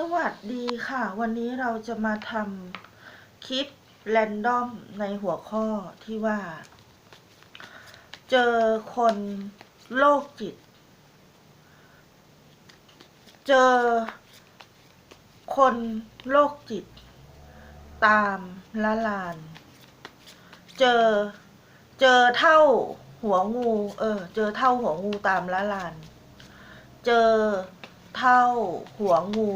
สวัสดีค่ะ วันนี้เราจะมาทำคลิปแรนดอมในหัวข้อที่ว่า เจอคนโรคจิต เจอคนโรคจิต ตามละลาน เจอเจอเท่าหัวงู เออ เจอเท่าหัวงูตามละลาน เจอเท่าหัวงู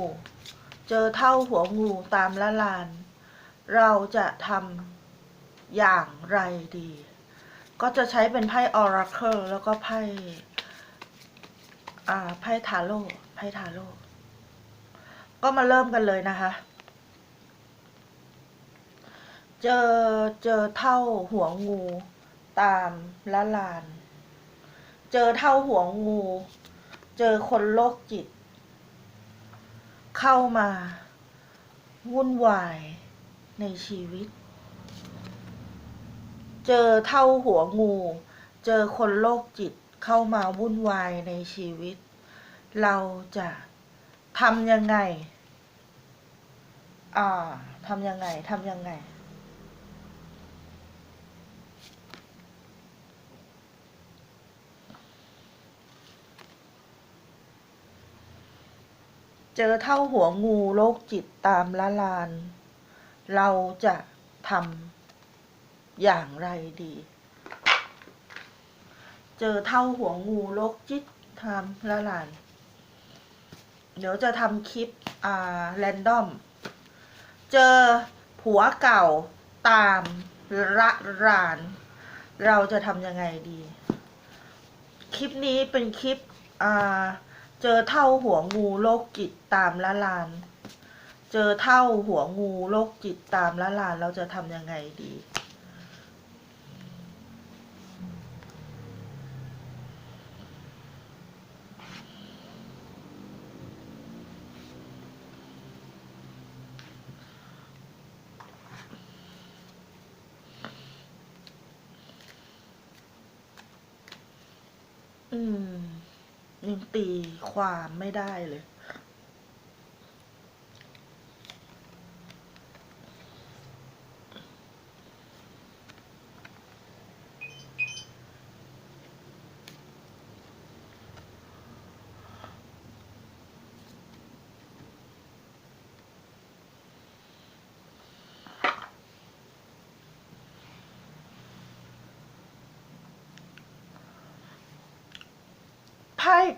เจอเท่าหัวงูตามละลาน เราจะทำอย่างไรดี ก็จะใช้เป็นไพ่ Oracle แล้วก็ไพ่อ่าไพ่ทาโร่ไพ่ทาโร่ก็มาเริ่มกันเลยนะคะ เจอเจอเท่าหัวงูตามละลาน เจอเท่าหัวงู เจอคนโรคจิต เข้ามา วุ่นวายในชีวิต เจอเท่าหัวงู เจอคนโรคจิตเข้ามาวุ่นวายในชีวิต เราจะทำยังไง อ่าทำยังไงทำยังไง เจอเท่าหัวงูโรคจิตตามละลาน เราจะทำอย่างไรดี เจอเท่าหัวงูโรคจิตทำละลาน เดี๋ยวจะทำคลิปอ่าแรนดอม เจอผัวเก่าตามละราน เราจะทำยังไงดี คลิปนี้เป็นคลิปอ่า เจอเท่าหัวงูโรคจิตตามละลาน เจอเท่าหัวงูโรคจิตตามละลาน เราจะทำยังไงดี อืม ยังตีความไม่ได้เลย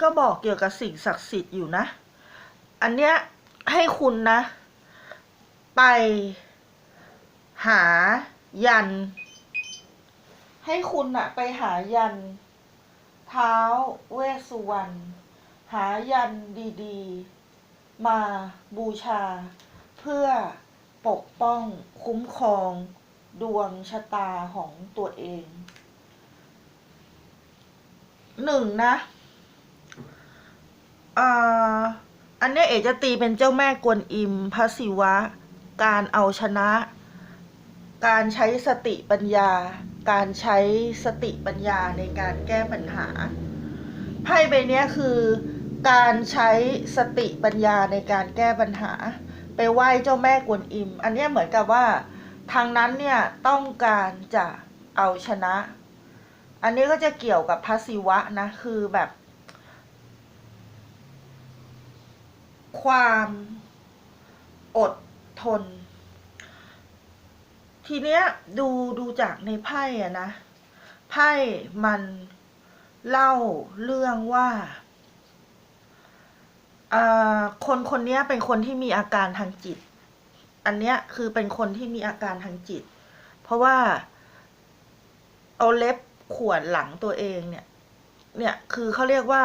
ก็บอกเกี่ยวกับสิ่งศักดิ์สิทธิ์อยู่นะ อันเนี้ยให้คุณนะ ไปหายัน ให้คุณอะไปหายัน เท้าเวสสุวรรณหายันดีๆ มาบูชา เพื่อปกป้องคุ้มครองดวงชะตาของตัวเองหนึ่งนะ อ่าอันเนี้ยเอกจะตีเป็นเจ้าแม่กวนอิมพระศิวะ การเอาชนะ การใช้สติปัญญา การใช้สติปัญญาในการแก้ปัญหาไพ่ใบเนี้ยคือการใช้สติปัญญาในการแก้ปัญหา ไปไหว้เจ้าแม่กวนอิม อันเนี้ยเหมือนกับว่าทางนั้นเนี่ยต้องการจะเอาชนะ อันนี้ก็จะเกี่ยวกับพระศิวะนะคือแบบ ความอดทน ทีเนี้ยดูดูจากในไพ่อะนะ ไพ่มันเล่าเรื่องว่าอ่าคนคนนี้เป็นคนที่มีอาการทางจิต อันเนี้ยคือเป็นคนที่มีอาการทางจิต เพราะว่าเอาเล็บขวนหลังตัวเองเนี่ย เนี่ยคือเขาเรียกว่า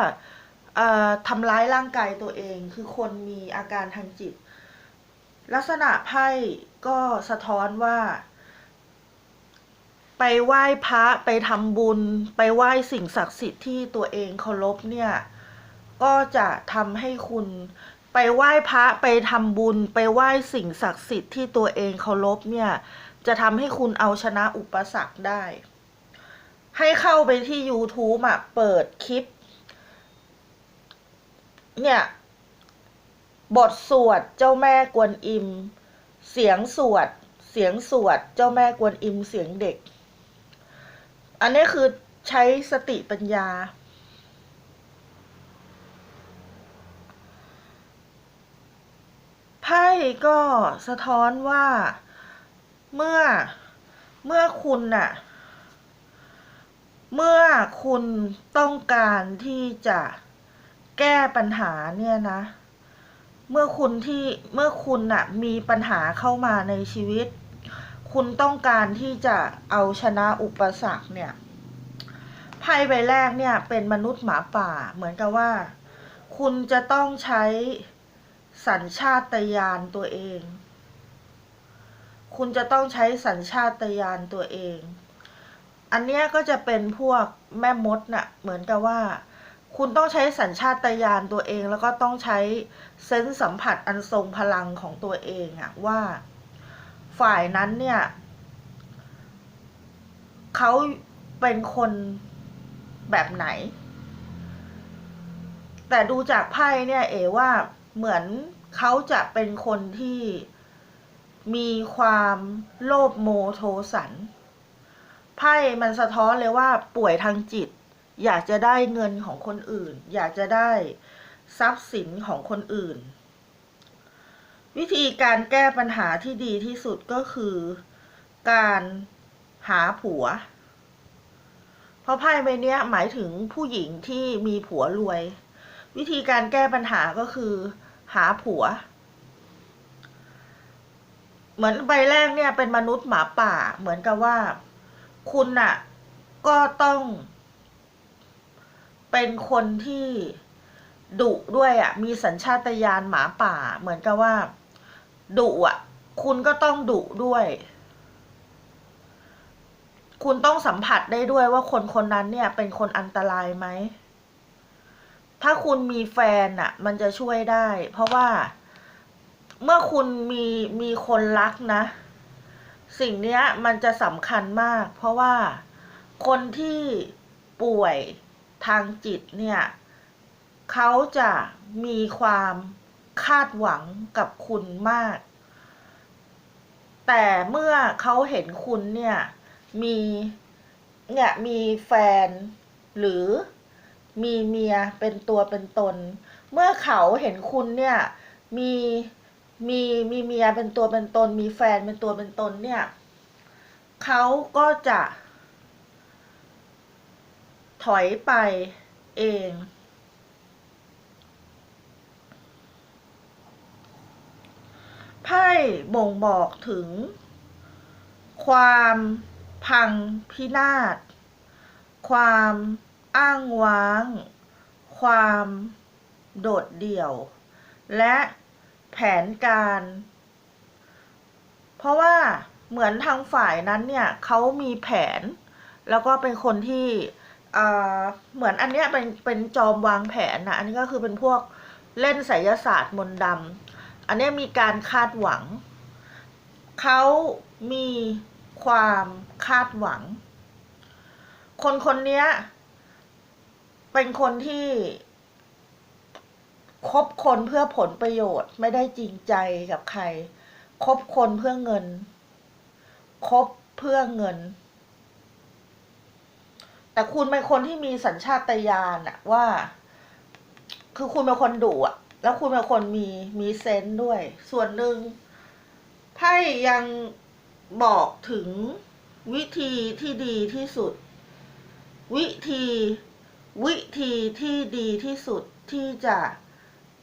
ทำร้ายร่างกายตัวเอง คือคนมีอาการทางจิต ลักษณะไพ่ก็สะท้อนว่า ไปไหว้พระไปทำบุญ ไปไหว้สิ่งศักดิ์สิทธิ์ที่ตัวเองเคารพเนี่ย ก็จะทำให้คุณไปไหว้พระไปทำบุญ ไปไหว้สิ่งศักดิ์สิทธิ์ที่ตัวเองเคารพเนี่ย จะทำให้คุณเอาชนะอุปสรรคได้ ให้เข้าไปที่ YouTube อะ เปิดคลิป เนี่ย บทสวดเจ้าแม่กวนอิม เสียงสวด เสียงสวด เจ้าแม่กวนอิมเสียงเด็ก อันนี้คือใช้สติปัญญา ไพ่ก็สะท้อนว่าเมื่อเมื่อคุณน่ะ เมื่อคุณต้องการที่จะ แก้ปัญหาเนี่ยนะ เมื่อคุณที่เมื่อคุณน่ะมีปัญหาเข้ามาในชีวิต คุณต้องการที่จะเอาชนะอุปสรรคเนี่ยไพ่ใบแรกเนี่ย เป็นมนุษย์หมาป่า เหมือนกับว่า คุณจะต้องใช้สัญชาตญาณตัวเอง คุณจะต้องใช้สัญชาตญาณตัวเอง อันเนี้ยก็จะเป็นพวกแม่มดน่ะ เหมือนกับว่า คุณต้องใช้สัญชาตญาณตัวเองแล้วก็ต้องใช้เซนส์สัมผัสอันทรงพลังของตัวเองอะว่าฝ่ายนั้นเนี่ยเขาเป็นคนแบบไหน แต่ดูจากไพ่เนี่ย เอว่าเหมือนเขาจะเป็นคนที่มีความโลภโมโทสันไพ่มันสะท้อนเลยว่าป่วยทางจิต อยากจะได้เงินของคนอื่น อยากจะได้ทรัพย์สินของคนอื่น วิธีการแก้ปัญหาที่ดีที่สุดก็คือการหาผัว เพราะไพ่ใบเนี้ยหมายถึงผู้หญิงที่มีผัวรวย วิธีการแก้ปัญหาก็คือ หาผัว เหมือนใบแรกเนี่ยเป็นมนุษย์หมาป่า เหมือนกับว่า คุณน่ะก็ต้อง เป็นคนที่ดุด้วยอะ มีสัญชาตญาณหมาป่า เหมือนกับว่าดุอะ คุณก็ต้องดุด้วย คุณต้องสัมผัสได้ด้วยว่าคนคนนั้นเนี่ย เป็นคนอันตรายไหม ถ้าคุณมีแฟนอะ มันจะช่วยได้ เพราะว่าเมื่อคุณมีมีคนรักนะ สิ่งเนี้ยมันจะสำคัญมาก เพราะว่าคนที่ป่วย ทางจิตเนี่ยเขาจะมีความคาดหวังกับคุณมาก แต่เมื่อเขาเห็นคุณเนี่ยมีเนี่ยมีแฟนหรือมีเมียเป็นตัวเป็นตน เมื่อเขาเห็นคุณเนี่ยมีมีมีเมียเป็นตัวเป็นตน มีแฟนเป็นตัวเป็นตนเนี่ยเขาก็จะ อยไปเองไพ่บ่งบอกถึง ความพังพินาศ ความอ้างว้าง ความโดดเดี่ยว และแผนการ เพราะว่าเหมือนทางฝ่ายนั้นเนี่ยเขามีแผน แล้วก็เป็นคนที่ เหมือนอันเนี้ยเป็นเป็นจอมวางแผนนะอันนี้ก็คือเป็นพวกเล่นไสยศาสตร์มนต์ดำอันเนี้ยมีการคาดหวัง เขามีความคาดหวัง คนคนเนี้ยเป็นคนที่คบคนเพื่อผลประโยชน์ไม่ได้จริงใจกับใคร คบคนเพื่อเงิน คบเพื่อเงิน แต่คุณเป็นคนที่มีสัญชาตญาณอะว่า คือคุณเป็นคนดุอะแล้วคุณเป็นคนมีมีเซนส์ด้วย ส่วนหนึ่งไพ่ยังบอกถึงวิธีที่ดีที่สุด วิธีวิธีที่ดีที่สุดที่จะ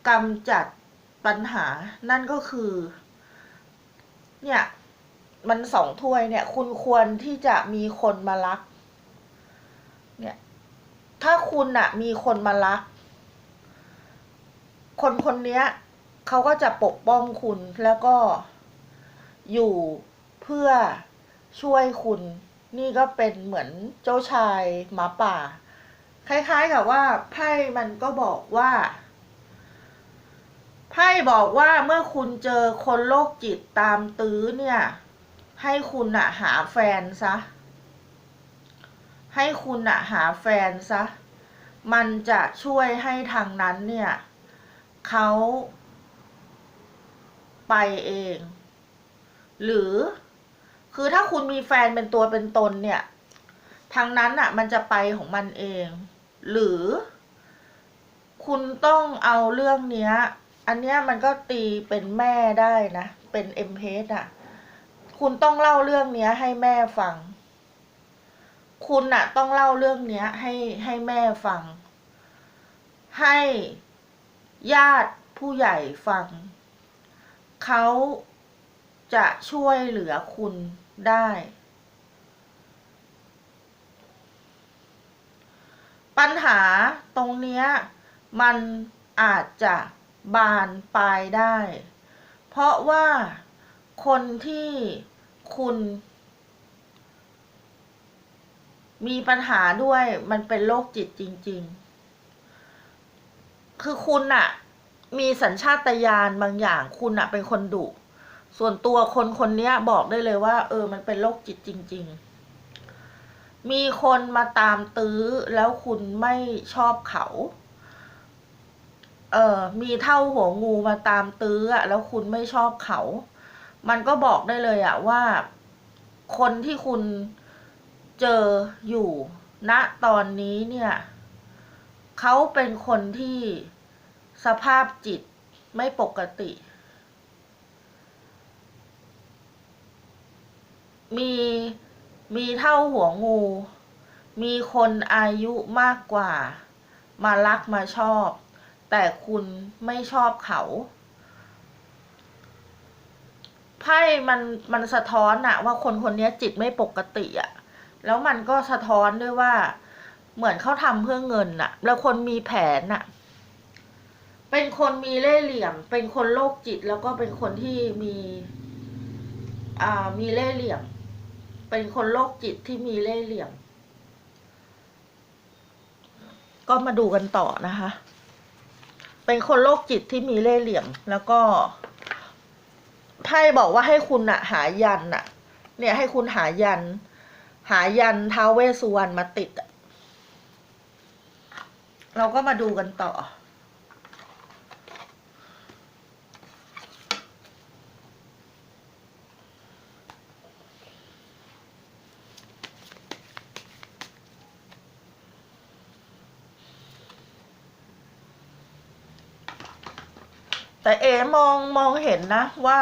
กำจัดปัญหา นั่นก็คือ เนี่ย มันสองถ้วยเนี่ย คุณควรที่จะมีคนมารัก เนี่ย ถ้าคุณอะมีคนมารัก คนคนเนี้ยเขาก็จะปกป้องคุณแล้วก็อยู่เพื่อช่วยคุณ นี่ก็เป็นเหมือนเจ้าชายหมาป่า คล้าย ๆ กับว่าไพ่มันก็บอกว่าไพ่บอกว่าเมื่อคุณเจอคนโรคจิตตามตื้อเนี่ย ให้คุณอะหาแฟนซะ ให้คุณอะหาแฟนซะ มันจะช่วยให้ทางนั้นเนี่ยเขาไปเอง หรือคือถ้าคุณมีแฟนเป็นตัวเป็นตนเนี่ย ทางนั้นอะมันจะไปของมันเอง หรือ คุณต้องเอาเรื่องเนี้ย อันเนี้ยมันก็ตีเป็นแม่ได้นะ เป็นเอ็มเพสอะคุณต้องเล่าเรื่องเนี้ยให้แม่ฟัง คุณน่ะต้องเล่าเรื่องเนี้ย ให้ให้แม่ฟัง ให้ญาติผู้ใหญ่ฟัง เขาจะช่วยเหลือคุณได้ ปัญหาตรงเนี้ย มันอาจจะบานปลายได้ เพราะว่าคนที่คุณ มีปัญหาด้วยมันเป็นโรคจิตจริง ๆ คือคุณอะมีสัญชาตญาณบางอย่าง คุณอะเป็นคนดุส่วนตัวคนคนนี้บอกได้เลยว่า เออ มันเป็นโรคจิตจริง ๆ มีคนมาตามตื้อแล้วคุณไม่ชอบเขา เออมีเท่าหัวงูมาตามตื้ออะแล้วคุณไม่ชอบเขา มันก็บอกได้เลยอะว่า คนที่คุณ เจออยู่ณตอนนี้เนี่ยเขาเป็นคนที่สภาพจิตไม่ปกติ มีมีเท่าหัวงู มีคนอายุมากกว่า มารักมาชอบ แต่คุณไม่ชอบเขาไพ่มันมันสะท้อนอะว่าคนคนนี้จิตไม่ปกติอะ แล้วมันก็สะท้อนด้วยว่า เหมือนเขาทำเพื่อเงินอะแล้วคนมีแผนอะเป็นคนมีเล่ห์เหลี่ยม เป็นคนโรคจิต แล้วก็เป็นคนที่มีอ่ามีเล่ห์เหลี่ยม เป็นคนโรคจิตที่มีเล่ห์เหลี่ยม ก็มาดูกันต่อนะคะ เป็นคนโรคจิตที่มีเล่ห์เหลี่ยม แล้วก็ไพ่บอกว่าให้คุณอะหายันอะเนี่ยให้คุณหายัน หายันท้าวเวสุวรรณมาติดอะเราก็มาดูกันต่อ แต่เอมองมองเห็นนะว่า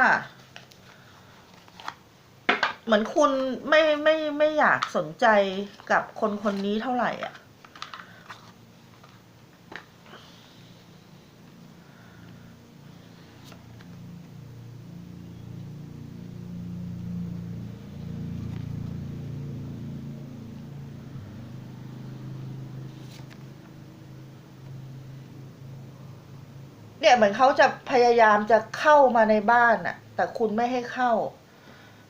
เหมือนคุณไม่ไม่ไม่อยากสนใจกับคนคนนี้เท่าไหร่อะ เนี่ยเหมือนเขาจะพยายามจะเข้ามาในบ้านน่ะแต่คุณไม่ให้เข้า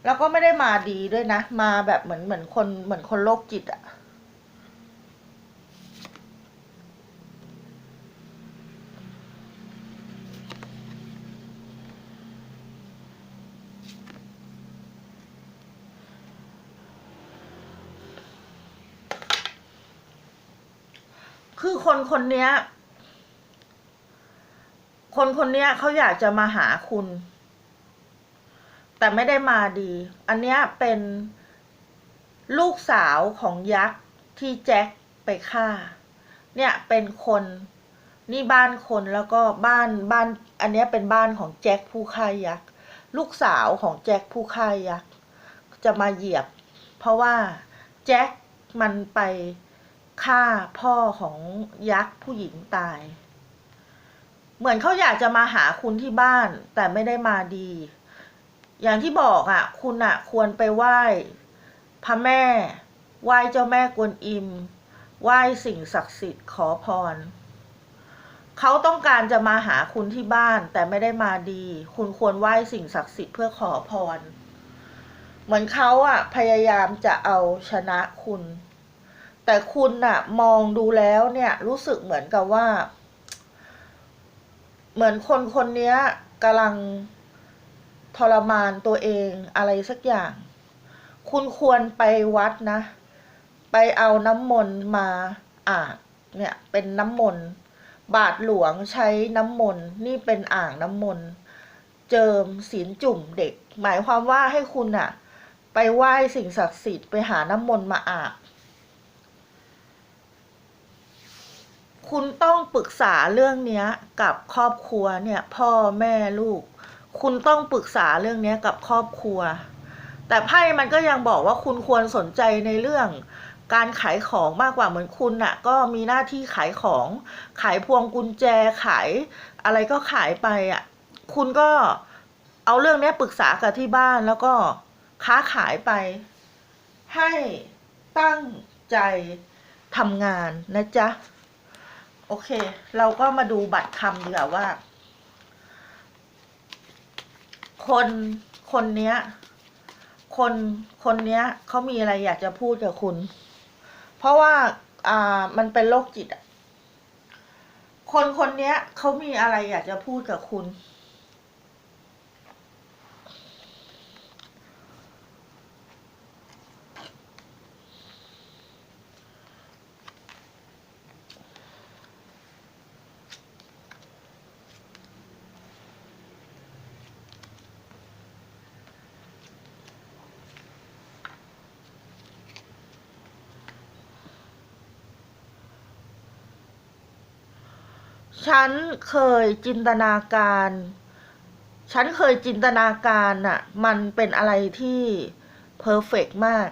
แล้วก็ไม่ได้มาดีด้วยนะ มาแบบเหมือนเหมือนคนเหมือนคนโรคจิตอะคือคนคนเนี้ย คนคนเนี้ยเขาอยากจะมาหาคุณ แต่ไม่ได้มาดี อันเนี้ยเป็นลูกสาวของยักษ์ที่แจ็คไปฆ่า เนี่ยเป็นคนนี่บ้านคนแล้วก็บ้านบ้าน อันเนี้ยเป็นบ้านของแจ็คผู้ฆ่ายักษ์ลูกสาวของแจ็คผู้ฆ่ายักษ์จะมาเหยียบ เพราะว่าแจ็คมันไปฆ่าพ่อของยักษ์ผู้หญิงตาย เหมือนเขาอยากจะมาหาคุณที่บ้านแต่ไม่ได้มาดี อย่างที่บอกอะ คุณอะ ควรไปไหว้พระแม่ ไหว้เจ้าแม่กวนอิม ไหว้สิ่งศักดิ์สิทธิ์ขอพร เขาต้องการจะมาหาคุณที่บ้านแต่ไม่ได้มาดี คุณควรไหว้สิ่งศักดิ์สิทธิ์เพื่อขอพร เหมือนเขาอะ พยายามจะเอาชนะคุณ แต่คุณน่ะ มองดูแล้วเนี่ย รู้สึกเหมือนกับว่า เหมือนคนคนนี้กำลัง ทรมานตัวเองอะไรสักอย่าง คุณควรไปวัดนะ ไปเอาน้ำมนต์มาอาบเนี่ยเป็นน้ำมนต์บาทหลวงใช้น้ำมนต์นี่เป็นอ่างน้ำมนต์เจิมศีลจุ่มเด็ก หมายความว่าให้คุณอะไปไหว้สิ่งศักดิ์สิทธิ์ไปหาน้ำมนต์มาอาบคุณต้องปรึกษาเรื่องนี้กับครอบครัวเนี่ย พ่อแม่ลูก คุณต้องปรึกษาเรื่องนี้กับครอบครัว แต่ไพ่มันก็ยังบอกว่าคุณควรสนใจในเรื่องการขายของมากกว่าเหมือนคุณน่ะ ก็มีหน้าที่ขายของ ขายพวงกุญแจขายอะไรก็ขายไปอะ คุณก็เอาเรื่องนี้ปรึกษากับที่บ้านแล้วก็ค้าขายไป ให้ตั้งใจทำงานนะจ๊ะ โอเค เราก็มาดูบัตรคำดีกว่าว่า คนคนเนี้ย คนคนเนี้ยเขามีอะไรอยากจะพูดกับคุณ เพราะว่า อ่ามันเป็นโรคจิตอะคนคนเนี้ยเขามีอะไรอยากจะพูดกับคุณ ฉันเคยจินตนาการ ฉันเคยจินตนาการน่ะมันเป็นอะไรที่เพอร์เฟกมาก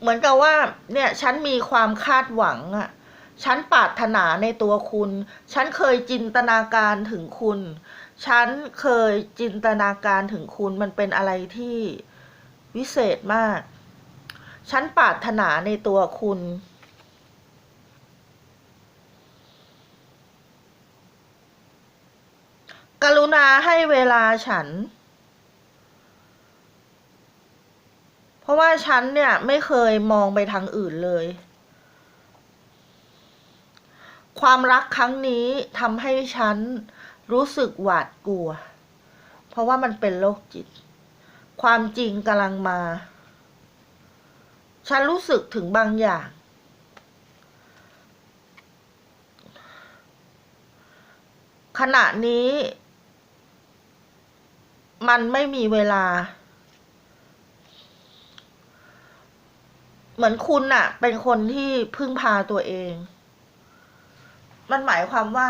เหมือนกับว่า เนี่ย ฉันมีความคาดหวังอะฉันปรารถนาในตัวคุณ ฉันเคยจินตนาการถึงคุณ ฉันเคยจินตนาการถึงคุณ มันเป็นอะไรที่วิเศษมาก ฉันปรารถนาในตัวคุณ กรุณาให้เวลาฉัน เพราะว่าฉันเนี่ยไม่เคยมองไปทางอื่นเลย ความรักครั้งนี้ทำให้ฉันรู้สึกหวาดกลัว เพราะว่ามันเป็นโรคจิต ความจริงกำลังมา ฉันรู้สึกถึงบางอย่างขณะนี้ มันไม่มีเวลา เหมือนคุณน่ะ เป็นคนที่พึ่งพาตัวเอง มันหมายความว่า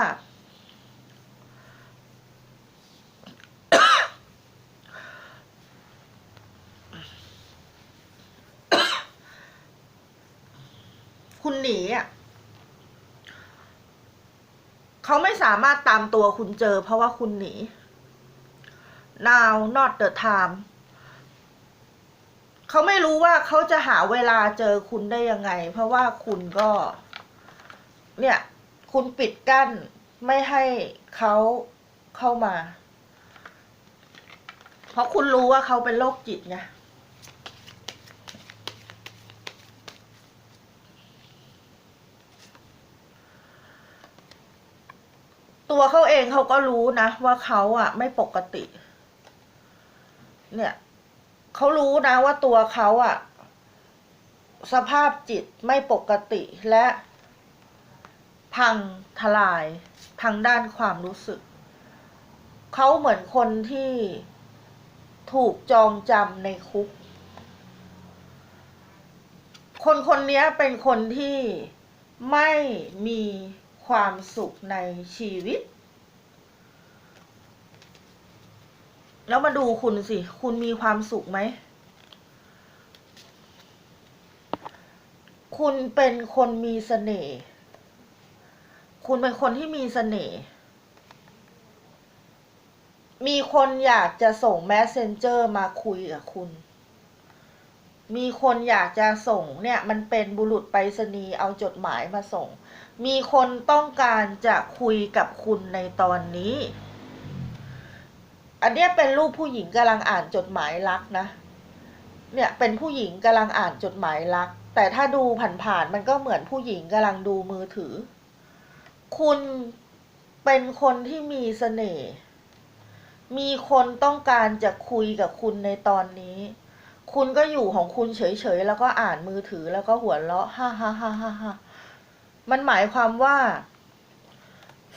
คุณหนีอะเขาไม่สามารถตามตัวคุณเจอเพราะว่าคุณหนี now not the time เขาไม่รู้ว่าเขาจะหาเวลาเจอคุณได้ยังไง เพราะว่าคุณก็ เนี่ย คุณปิดกั้นไม่ให้เขาเข้ามา เพราะคุณรู้ว่าเขาเป็นโรคจิตไงตัวเขาเองเขาก็รู้นะ ว่าเขาอะ ไม่ปกติ เนี่ยเขารู้นะว่าตัวเขาอะสภาพจิตไม่ปกติและ พังทลายทางด้านความรู้สึก เขาเหมือนคนที่ถูกจองจำในคุก คนคนนี้เป็นคนที่ไม่มีความสุขในชีวิต แล้วมาดูคุณสิ คุณมีความสุขไหม คุณเป็นคนมีเสน่ห์ คุณเป็นคนที่มีเสน่ห์ มีคนอยากจะส่งแมสเซนเจอร์มาคุยกับคุณ มีคนอยากจะส่งเนี่ย มันเป็นบุรุษไปรษณีย์เอาจดหมายมาส่ง มีคนต้องการจะคุยกับคุณในตอนนี้ อันเนี้ยเป็นรูปผู้หญิงกำลังอ่านจดหมายรักนะ เนี่ยเป็นผู้หญิงกำลังอ่านจดหมายรัก แต่ถ้าดูผ่านๆมันก็เหมือนผู้หญิงกำลังดูมือถือ คุณเป็นคนที่มีเสน่ห์มีคนต้องการจะคุยกับคุณในตอนนี้ คุณก็อยู่ของคุณเฉยๆ แล้วก็อ่านมือถือแล้วก็หัวเราะฮ่าฮ่าฮ่าฮ่าฮ่ามันหมายความว่า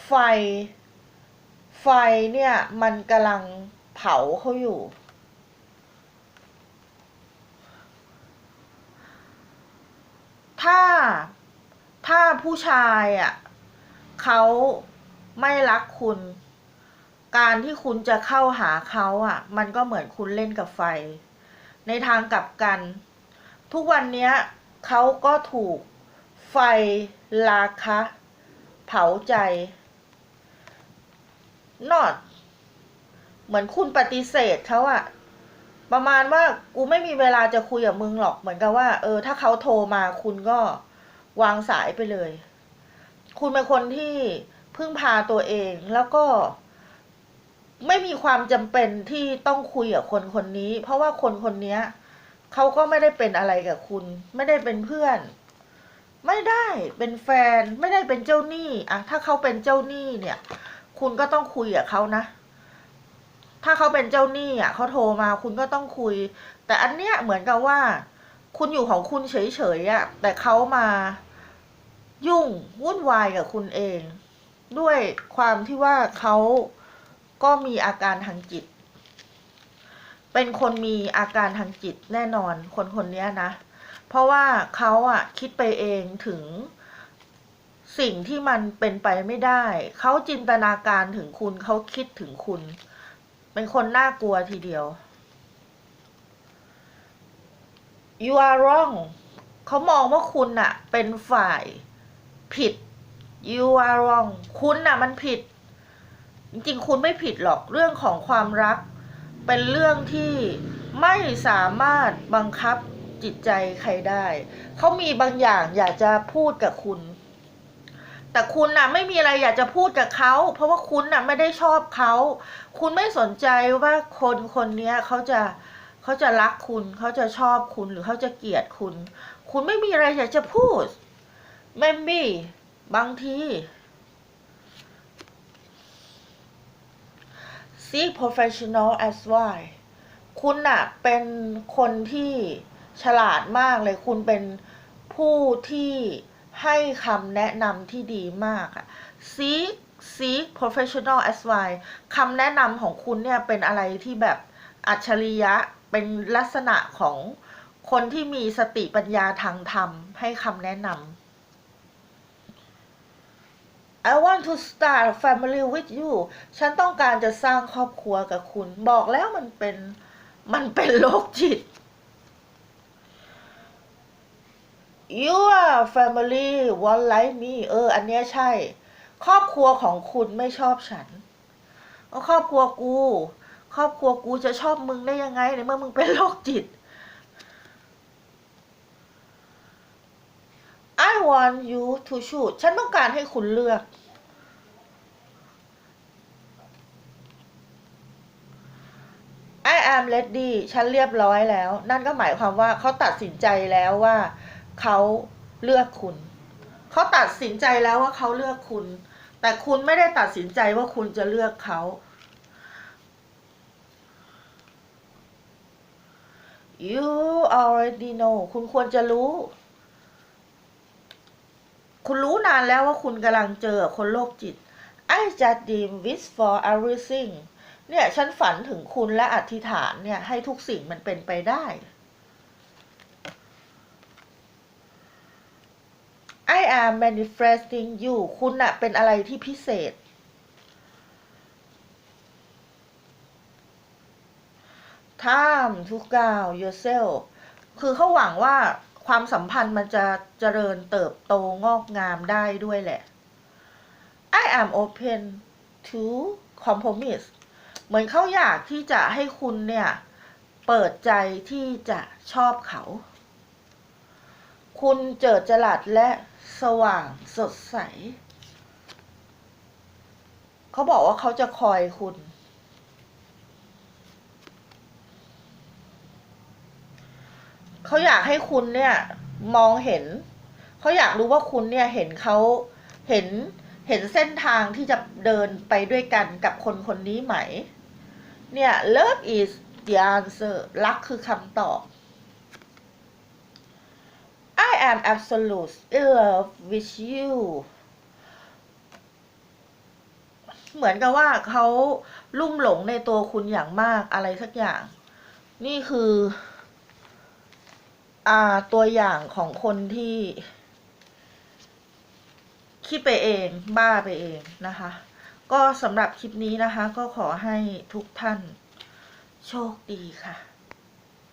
ไฟ ไฟเนี่ยมันกำลังเผาเขาอยู่ ถ้าถ้าผู้ชายอะเขาไม่รักคุณ การที่คุณจะเข้าหาเขาอะ มันก็เหมือนคุณเล่นกับไฟ ในทางกลับกัน ทุกวันนี้เขาก็ถูกไฟราคะ เผาใจ not เหมือนคุณปฏิเสธเขาอะประมาณว่ากูไม่มีเวลาจะคุยกับมึงหรอกเหมือนกับว่า เออ ถ้าเขาโทรมาคุณก็วางสายไปเลย คุณเป็นคนที่พึ่งพาตัวเองแล้วก็ ไม่มีความจำเป็นที่ต้องคุยกับคนคนนี้ เพราะว่าคนคนนี้เขาก็ไม่ได้เป็นอะไรกับคุณ ไม่ได้เป็นเพื่อน ไม่ได้เป็นแฟน ไม่ได้เป็นเจ้าหนี้อะถ้าเขาเป็นเจ้าหนี้เนี่ย คุณก็ต้องคุยกับเขานะ ถ้าเขาเป็นเจ้าหนี้อะเขาโทรมาคุณก็ต้องคุย แต่อันเนี้ยเหมือนกับว่า คุณอยู่ของคุณเฉยๆอะแต่เขามายุ่งวุ่นวายกับคุณเอง ด้วยความที่ว่าเขาก็มีอาการทางจิต เป็นคนมีอาการทางจิตแน่นอนคนคนนี้นะ เพราะว่าเขาอะคิดไปเองถึง สิ่งที่มันเป็นไปไม่ได้ เขาจินตนาการถึงคุณเขาคิดถึงคุณ เป็นคนน่ากลัวทีเดียว you are wrong เขามองว่าคุณน่ะ เป็นฝ่ายผิด you are wrong คุณน่ะมันผิด จริงๆ คุณไม่ผิดหรอกเรื่องของความรัก เป็นเรื่องที่ไม่สามารถบังคับจิตใจใครได้ เขามีบางอย่างอยากจะพูดกับคุณ แต่คุณน่ะไม่มีอะไรอยากจะพูดกับเขา เพราะว่าคุณน่ะไม่ได้ชอบเขา คุณไม่สนใจว่าคนคนนี้เขาจะเขาจะรักคุณ เขาจะชอบคุณหรือเขาจะเกลียดคุณ คุณไม่มีอะไรอยากจะพูด maybe บางที seek professional advice คุณน่ะเป็นคนที่ฉลาดมากเลย คุณเป็นผู้ที่ ให้คำแนะนำที่ดีมากอะ seek seek professional advice คำแนะนำของคุณเนี่ยเป็นอะไรที่แบบอัจฉริยะเป็นลักษณะของคนที่มีสติปัญญาทางธรรม ให้คำแนะนำ I want to start a family with you ฉันต้องการจะสร้างครอบครัวกับคุณ บอกแล้วมันเป็น มันเป็นโรคจิต Your family won't like me เออ อันเนี้ยใช่ ครอบครัวของคุณไม่ชอบฉันก็ครอบครัวกู ครอบครัวกูจะชอบมึงได้ยังไงในเมื่อมึงเป็นโรคจิต I want you to choose ฉันต้องการให้คุณเลือก I am ready ฉันเรียบร้อยแล้ว นั่นก็หมายความว่าเขาตัดสินใจแล้วว่า เขาเลือกคุณ เขาตัดสินใจแล้วว่าเขาเลือกคุณ แต่คุณไม่ได้ตัดสินใจว่าคุณจะเลือกเขา you already know คุณควรจะรู้ คุณรู้นานแล้วว่าคุณกำลังเจอคนโรคจิต I just dream wish for everything เนี่ย ฉันฝันถึงคุณและอธิษฐานเนี่ย ให้ทุกสิ่งมันเป็นไปได้ I am manifesting you คุณน่ะเป็นอะไรที่พิเศษ time to go yourself คือเขาหวังว่าความสัมพันธ์มันจะเจริญเติบโตงอกงามได้ด้วยแหละ I am open to compromise เหมือนเขาอยากที่จะให้คุณเนี่ย เปิดใจที่จะชอบเขา คุณเจิดจรัสและ สว่างสดใส เขาบอกว่าเขาจะคอยคุณ เขาอยากให้คุณเนี่ย มองเห็น เขาอยากรู้ว่าคุณเนี่ยเห็นเขาเห็นเห็นเส้นทางที่จะเดินไปด้วยกันกับคนคนนี้ไหม เนี่ย love is the answer รักคือคำตอบ am absolute in love with you เหมือนกับว่าเขาลุ่มหลงในตัวคุณอย่างมากอะไรสักอย่าง นี่คืออ่าตัวอย่างของคนที่ คิดไปเองบ้าไปเองนะคะ ก็สำหรับคลิปนี้นะคะ ก็ขอให้ทุกท่าน โชคดีค่ะ